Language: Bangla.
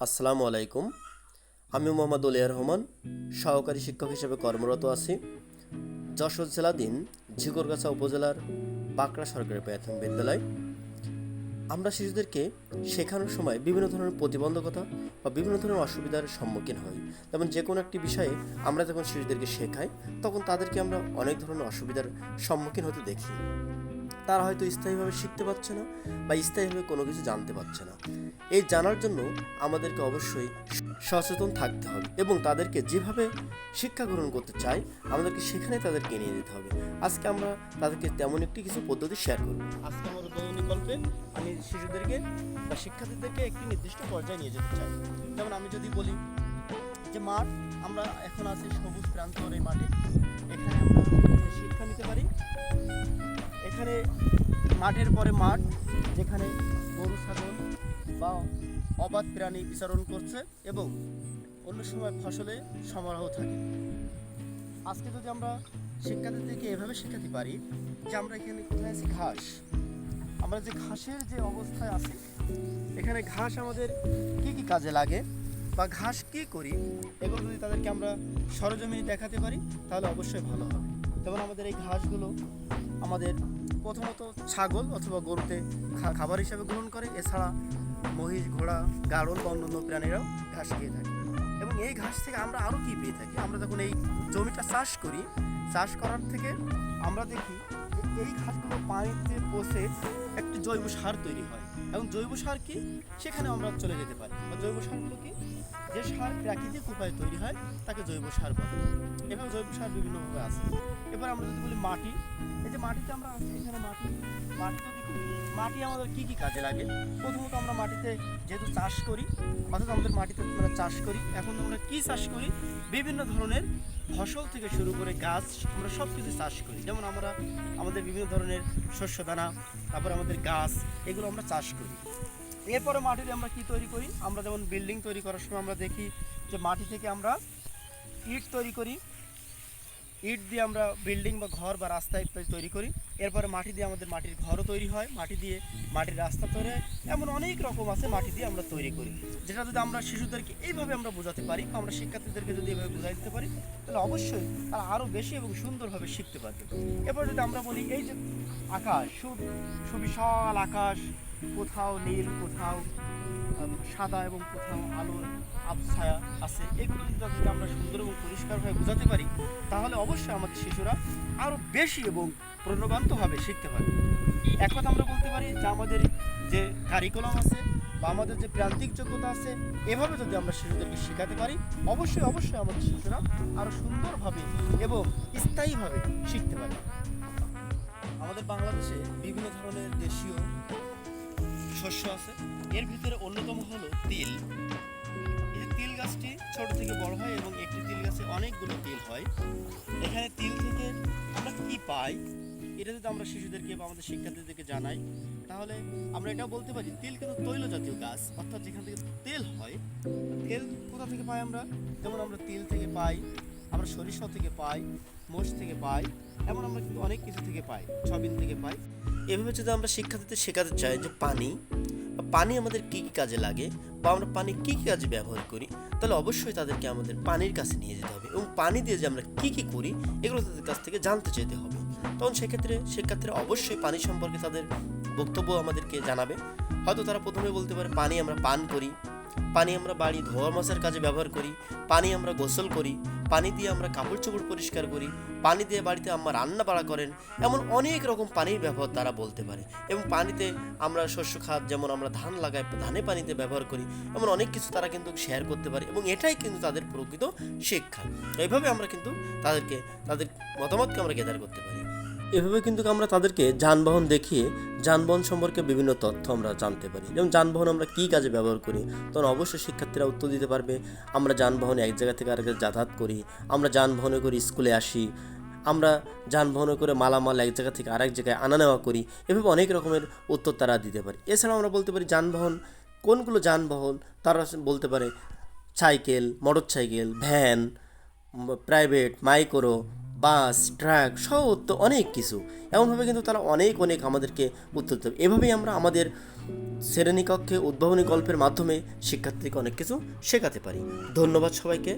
আসসালামু আলাইকুম। আমি মোহাম্মদ উলিয়া রহমান, সহকারী শিক্ষক হিসেবে কর্মরত আছি। যশোর জেলাধীন ঝিকরগাছা উপজেলার বাঁকড়া সরকারি প্রাথমিক বিদ্যালয়। আমরা শিশুদেরকে শেখানোর সময় বিভিন্ন ধরনের প্রতিবন্ধকতা বা বিভিন্ন ধরনের অসুবিধার সম্মুখীন হই। যেমন যে কোনো একটি বিষয়ে আমরা যখন শিশুদেরকে শেখাই, তখন তাদেরকে আমরা অনেক ধরনের অসুবিধার সম্মুখীন হতে দেখি। তারা হয়তো স্থায়ীভাবে শিখতে পারছে না বা স্থায়ীভাবে কোনো কিছু জানতে পারছে না। এই জানার জন্য আমাদেরকে অবশ্যই সচেতন থাকতে হবে এবং তাদেরকে যেভাবে শিক্ষা গ্রহণ করতে চাই আমাদেরকে সেখানে তাদেরকে নিয়ে যেতে হবে। আজকে আমরা তাদেরকে তেমন একটি কিছু পদ্ধতি শেয়ার করব। আজকে আমার দৈনিক গল্পে আমি শিশুদেরকে বা শিক্ষার্থীদেরকে একটি নির্দিষ্ট পর্যায়ে নিয়ে যেতে চাই। যেমন আমি যদি বলি যে মাঠ আমরা এখন আছি সবুজ প্রান্তর এই মাঠে। এখানে আমরা শিক্ষা নিতে পারি। এখানে মাঠের পরে মাঠ, যেখানে গরু, ছাগল বা অবাধ প্রাণী বিচরণ করছে এবং অন্য সময় ফসলে সমারোহ থাকে। আজকে যদি আমরা শিক্ষার্থীদেরকে এভাবে শেখাতে পারি যে আমরা এখানে কোথায় আছি, ঘাস, আমরা যে ঘাসের যে অবস্থায় আছি, এখানে ঘাস আমাদের কি কি কাজে লাগে? বা ঘাস কি করি? এগুলো যদি তাদেরকে আমরা সরজমিনে দেখাতে পারি, তাহলে অবশ্যই ভালো হবে। যেমন আমাদের এই ঘাসগুলো আমাদের প্রথমত ছাগল অথবা গরুতে খাবার হিসাবে গ্রহণ করে। এছাড়া মহিষ, ঘোড়া গাড়ল বা অন্যান্য প্রাণীরাও ঘাস খেয়ে থাকে। এবং এই ঘাস থেকে আমরা আরও কী পেয়ে থাকি? আমরা যখন এই জমিটা চাষ করি, চাষ করার থেকে আমরা দেখি এই ঘাসগুলো পানিতে পচে একটি জৈব সার তৈরি হয়। এবং জৈব সার কি? সেখানে আমরা চলে যেতে পারি। বা জৈব সারগুলো কি? যে সার প্রাকৃতিক উপায়ে তৈরি হয়, তাকে জৈব সার বলে। এবং জৈব সার বিভিন্নভাবে আছে। এবার আমরা যদি বলি মাটি, এই যে মাটিতে আমরা আছি, এখানে মাটি দেখুন, মাটি আমাদের কি কি কাজে লাগে? প্রথমত আমরা মাটিতে যেহেতু চাষ করি, অর্থাৎ আমাদের মাটিতে আমরা চাষ করি, এখন আমরা কি চাষ করি? বিভিন্ন ধরনের ফসল থেকে শুরু করে গাছ আমরা সব কিছু চাষ করি। যেমন আমরা আমাদের বিভিন্ন ধরনের শস্য দানা, তারপর আমাদের গাছ, এগুলো আমরা চাষ করি। এরপরে মাটিতে আমরা কি তৈরি করি? আমরা যেমন বিল্ডিং তৈরি করার সময় আমরা দেখি যে মাটি থেকে আমরা ইট তৈরি করি। ইট দিয়ে আমরা বিল্ডিং বা ঘর বা রাস্তা ইত্যাদি তৈরি করি। এরপরে মাটি দিয়ে আমাদের মাটির ঘরও তৈরি হয়। মাটি দিয়ে মাটির রাস্তা তৈরি হয়। এমন অনেক রকম আছে মাটি দিয়ে আমরা তৈরি করি। যেটা যদি আমরা শিশুদেরকে এইভাবে আমরা বোঝাতে পারি বা আমরা শিক্ষার্থীদেরকে যদি এভাবে বোঝাই দিতে পারি, তাহলে অবশ্যই তারা আরও বেশি এবং সুন্দরভাবে শিখতে পারবে। এরপর যদি আমরা বলি, এই যে আকাশ সুবিশাল আকাশ কোথাও নীল, কোথাও সাদা এবং কোথাও আলোর আবছায়া আছে। এগুলো যদি আমরা সুন্দর এবং পরিষ্কারভাবে বোঝাতে পারি, তাহলে অবশ্যই আমাদের শিশুরা আরও বেশি এবং প্রণবান্তভাবে শিখতে পারে এক কথা আমরা বলতে পারি যে, আমাদের যে কারিকুলাম আছে বা আমাদের যে প্রান্তিক যোগ্যতা আছে, এভাবে যদি আমরা শিশুদেরকে শেখাতে পারি, অবশ্যই অবশ্যই আমাদের শিশুরা আরও সুন্দরভাবে এবং স্থায়ীভাবে শিখতে পারে আমাদের বাংলাদেশে বিভিন্ন ধরনের দেশীয় শস্য আছে। এর ভিতরে অন্যতম হলো তিল। এই তিল গাছটি ছোট থেকে বড় হয় এবং একটি তিল গাছে অনেকগুলো তিল হয়। এখানে তিল থেকে আমরা কি পাই, এটা যদি আমরা শিশুদেরকে বা আমাদের শিক্ষার্থীদেরকে জানাই, তাহলে আমরা এটা বলতে পারি, তিল কিন্তু তৈল জাতীয় গাছ। অর্থাৎ যেখান থেকে তেল হয়, তেল কোথা থেকে পাই আমরা? যেমন আমরা তিল থেকে পাই, আমরা সরিষা থেকে পাই, মোষ থেকে পাই, এমন আমরা কিন্তু অনেক কিছু থেকে পাই সবিন থেকে পাই। এভাবে যদি আমরা শিক্ষার্থীদের শেখাতে চাই যে পানি পানি আমাদের কী কী কাজে লাগে, বা আমরা পানি কী কী কাজে ব্যবহার করি, তাহলে অবশ্যই তাদেরকে আমাদের পানির কাছে নিয়ে যেতে হবে। এবং পানি দিয়ে যে আমরা কী কী করি, এগুলো তাদের কাছ থেকে জানতে যেতে হবে। তখন সেক্ষেত্রে শিক্ষার্থীরা অবশ্যই পানি সম্পর্কে তাদের বক্তব্য আমাদেরকে জানাবে। হয়তো তারা প্রথমে বলতে পারে, পানি আমরা পান করি, পানি আমরা বাড়ি ধোয়া মশার কাজে ব্যবহার করি, পানি আমরা গোসল করি, পানি দিয়ে আমরা কাপড় চোপড় পরিষ্কার করি, পানি দিয়ে বাড়িতে আম্মা রান্না বাড়া করেন, এমন অনেক রকম পানির ব্যবহার তারা বলতে পারে। এবং পানিতে আমরা শস্য খাত যেমন আমরা ধান লাগাই, ধানে পানিতে ব্যবহার করি, এমন অনেক কিছু তারা কিন্তু শেয়ার করতে পারে এবং এটাই কিন্তু তাদের প্রকৃত শিক্ষা। এইভাবে আমরা কিন্তু তাদেরকে, তাদের মতামতকে আমরা গেদার করতে পারি। এভাবে কিন্তু আমরা তাদেরকে যানবাহন দেখিয়ে যানবাহন সম্পর্কে বিভিন্ন তথ্য আমরা জানতে পারি। যেমন যানবাহন আমরা কী কাজে ব্যবহার করি, তখন অবশ্যই শিক্ষার্থীরা উত্তর দিতে পারবে, আমরা যানবাহনে এক জায়গা থেকে আরেক যাতায়াত করি, আমরা যানবাহনে করে স্কুলে আসি, আমরা যানবাহনে করে মালামাল এক জায়গা থেকে আরেক জায়গায় আনা নেওয়া করি, এভাবে অনেক রকমের উত্তর তারা দিতে পারে। এছাড়াও আমরা বলতে পারি যানবাহন, কোনগুলো যানবাহন, তারা বলতে পারে cycle motor cycle van, private, micro bus, truck সহ তো অনেক কিছু। এমনভাবে কিন্তু তারা অনেক অনেক আমাদেরকে উত্তর দেবে। এভাবেই আমরা আমাদের শ্রেণীকক্ষে উদ্ভাবনী গল্পের মাধ্যমে শিক্ষার্থীকে অনেক কিছু শেখাতে পারি। ধন্যবাদ সবাইকে।